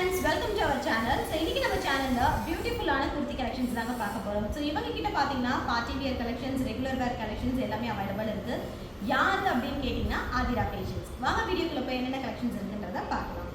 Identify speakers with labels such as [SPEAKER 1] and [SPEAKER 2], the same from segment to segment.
[SPEAKER 1] Friends welcome to our channel so இன்றைக்கி நம்ம சேனலில் பியூட்டிஃபுல்லான குர்த்தி கலெக்ஷன்ஸ் தாங்க பார்க்க போகிறோம் ஸோ இவங்க கிட்ட பாத்தீங்கன்னா party wear collections regular wear collections எல்லாமே அவைலபிள் இருக்கு. யார் அப்படின்னு கேட்டிங்கன்னா ஆதிரா பேஷன்ஸ் வாங்க வீடியோக்குள்ள போய் என்னென்ன கலெக்ஷன்ஸ் இருக்குன்றதை பார்க்கலாம்.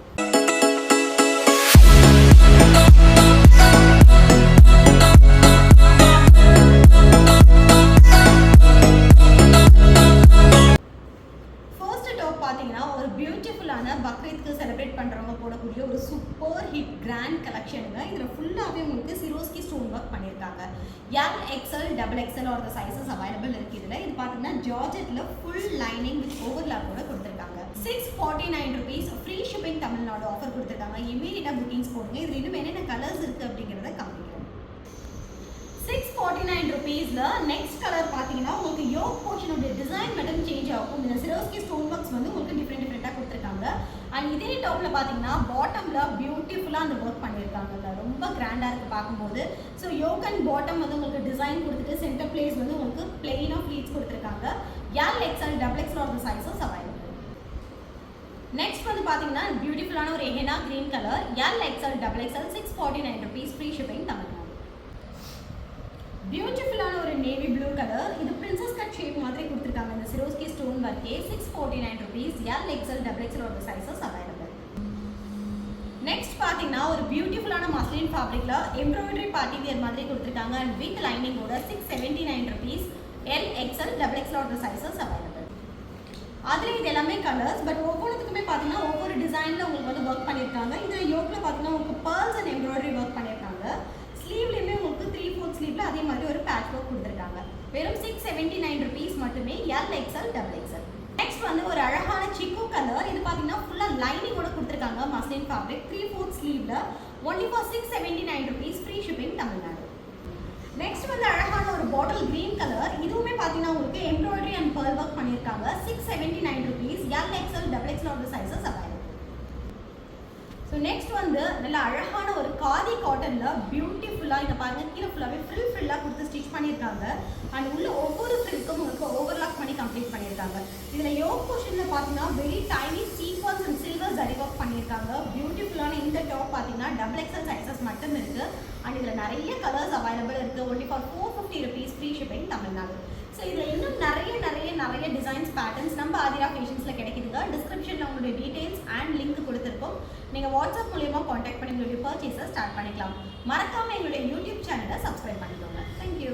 [SPEAKER 1] பார்த்தீங்கன்னா ஒரு பியூட்டிஃபுல்லான பக்ரீத்க்கு செலிப்ரேட் பண்ணுறவங்க போடக்கூடிய ஒரு சூப்பர் ஹிட் கிராண்ட் கலெக்ஷனுங்க இதில் ஃபுல்லாகவே உங்களுக்கு சிரோஸ்கி ஸ்டோன் ஒர்க் பண்ணியிருக்காங்க L XL double XL are sizes available இருக்கு இதில். இது பார்த்தீங்கன்னா ஜார்ஜெட்டில் ஃபுல் லைனிங் வித் ஓவர்லாக் கூட கொடுத்துருக்காங்க. Six forty nine rupees free shipping Tamil Nadu offer கொடுத்துருக்காங்க. இமீடியட்டாக புக்கிங்ஸ் போடுங்க. இதில் இன்னும் என்னென்ன கலர்ஸ் இருக்குது அப்படிங்கிறத காமிக்கிறோம் சிக்ஸ் ஃபார்ட்டி நைன் ருபீஸில் நெக்ஸ்ட் கலர் பார்த்தீங்கன்னா உங்களுக்கு யோக் போர்ஷனுடைய டிசைன் மட்டும் ஆகும் இந்த சிரோஸ்கி ஸ்டோன் ஒர்க்ஸ் வந்து உங்களுக்கு டிஃப்ரெண்ட் டிஃப்ரெண்ட்டாக கொடுத்துருக்காங்க. அண்ட் இதே டாப்பில் பார்த்தீங்கன்னா பாட்டமில் பியூட்டிஃபுல்லாக அந்த ஒர்க் பண்ணியிருக்காங்க. ரொம்ப கிராண்டாக இருக்குது பார்க்கும்போது. ஸோ யோக் அண்ட் பாட்டம் வந்து உங்களுக்கு டிசைன் கொடுத்துட்டு சென்டர் பிளேஸ் வந்து உங்களுக்கு பிளெயினாக ப்ளீட்ஸ் கொடுத்துருக்காங்க. யார் Lex and double X of sizes available next வந்து பார்த்தீங்கன்னா பியூட்டிஃபுல்லான ஒரு henna green colour L XL double XL six forty nine rupees free shipping Tamil Nadu beautiful navy blue colour இது பிரின்சஸ் கட் ஷேப் மாதிரி கொடுத்துருக்காங்க. இந்த சிரோஸ்கி ஸ்டோன் ஒர்க்கே six forty nine rupees L XL double XL ஒரு sizes available next பார்த்தீங்கன்னா ஒரு பியூட்டிஃபுல்லான muslin ஃபேப்ரிக்கில் எம்ப்ராய்டரி பார்ட்டி வியர் மாதிரி கொடுத்துருக்காங்க. And with லைனிங்கோட six seventy nine rupees L XL double XL ஒரு சைஸஸ் அவைலபிள் அதில் இது எல்லாமே கலர்ஸ் பட் ஒவ்வொன்றுத்துக்குமே பார்த்தீங்கன்னா ஒவ்வொரு டிசைனில் உங்களுக்கு வந்து ஒர்க் பண்ணியிருக்காங்க. இதில் யோக்கில் பார்த்தீங்கன்னா உங்களுக்கு பேர்ல்ஸ் அண்ட் எம்ப்ராய்டரி ஒர்க் பண்ணியிருக்காங்க ஸ்லீவ்லேயுமே உங்களுக்கு த்ரீ ஃபோர்த் ஸ்லீவ்ல அதே மாதிரி ஒரு பேட்ச் ஒர்க் கொடுத்துருக்காங்க வெறும் சிக்ஸ் செவன்ட்டி நைன் ருபீஸ் மட்டுமே L XL double XL next வந்து ஒரு அழகான சிக்கு கலர் இது பார்த்தீங்கன்னா ஃபுல்லாக லைனிங்கோட கொடுத்துருக்காங்க. Muslin fabric three fourth ஸ்லீவில் only for six seventy nine rupees free shipping Tamil Nadu next வந்து அழகான ஒரு பாட்டில் கிரீன் கலர் இதுவுமே பார்த்தீங்கன்னா உங்களுக்கு எம்ப்ராய்டரி அண்ட் பேர் ஒர்க் பண்ணியிருக்காங்க six seventy nine rupees L XL double XL of sizes available so next வந்து நல்ல அழகான ஒரு காதி காட்டனில் பியூட்டிஃபுல்லாக இதை பாருங்கள் கீழே ஃபுல்லாகவே ஃப்ரில் கொடுத்து ஸ்டிச் பண்ணியிருக்காங்க. அண்ட் உள்ள ஒவ்வொரு ஃப்ரில்க்கும் உங்களுக்கு ஓவர்லாக் பண்ணி கம்ப்ளீட் பண்ணியிருக்காங்க. இதில் யோக் போர்ஷனில் பார்த்தீங்கன்னா very tiny sequins and silver zari work பண்ணியிருக்காங்க. பியூட்டிஃபுல்லான இந்த டாப் பார்த்தீங்கன்னா டபுள் எக்ஸல் சைஸஸ் மட்டும் இருக்குது அண்ட் இதில் நிறைய கலர்ஸ் அவைலபிள் இருக்குது only for four fifty rupees free shipping Tamil Nadu so இதில் இன்னும் நிறைய நிறைய நிறைய டிசைன்ஸ் பேட்டர்ன்ஸ் நம்ம ஆதிரா ஃபேஷன்ஸில் கிடைக்குதுங்க. டிஸ்கிரிப்ஷனில் உங்களுடைய டீட்டெயில் அண்ட் லிங்க் கொடுத்துருக்கோம். நீங்கள் வாட்ஸ்அப் மூலியமா காண்டாக்ட் பண்ணி உங்களுடைய பர்ச்சேஸை ஸ்டார்ட் பண்ணிக்கலாம். மறக்காமல் எங்களுடைய யூடியூப் சேனலை சப்ஸ்கிரைப் பண்ணிக்கோங்க. தேங்க்யூ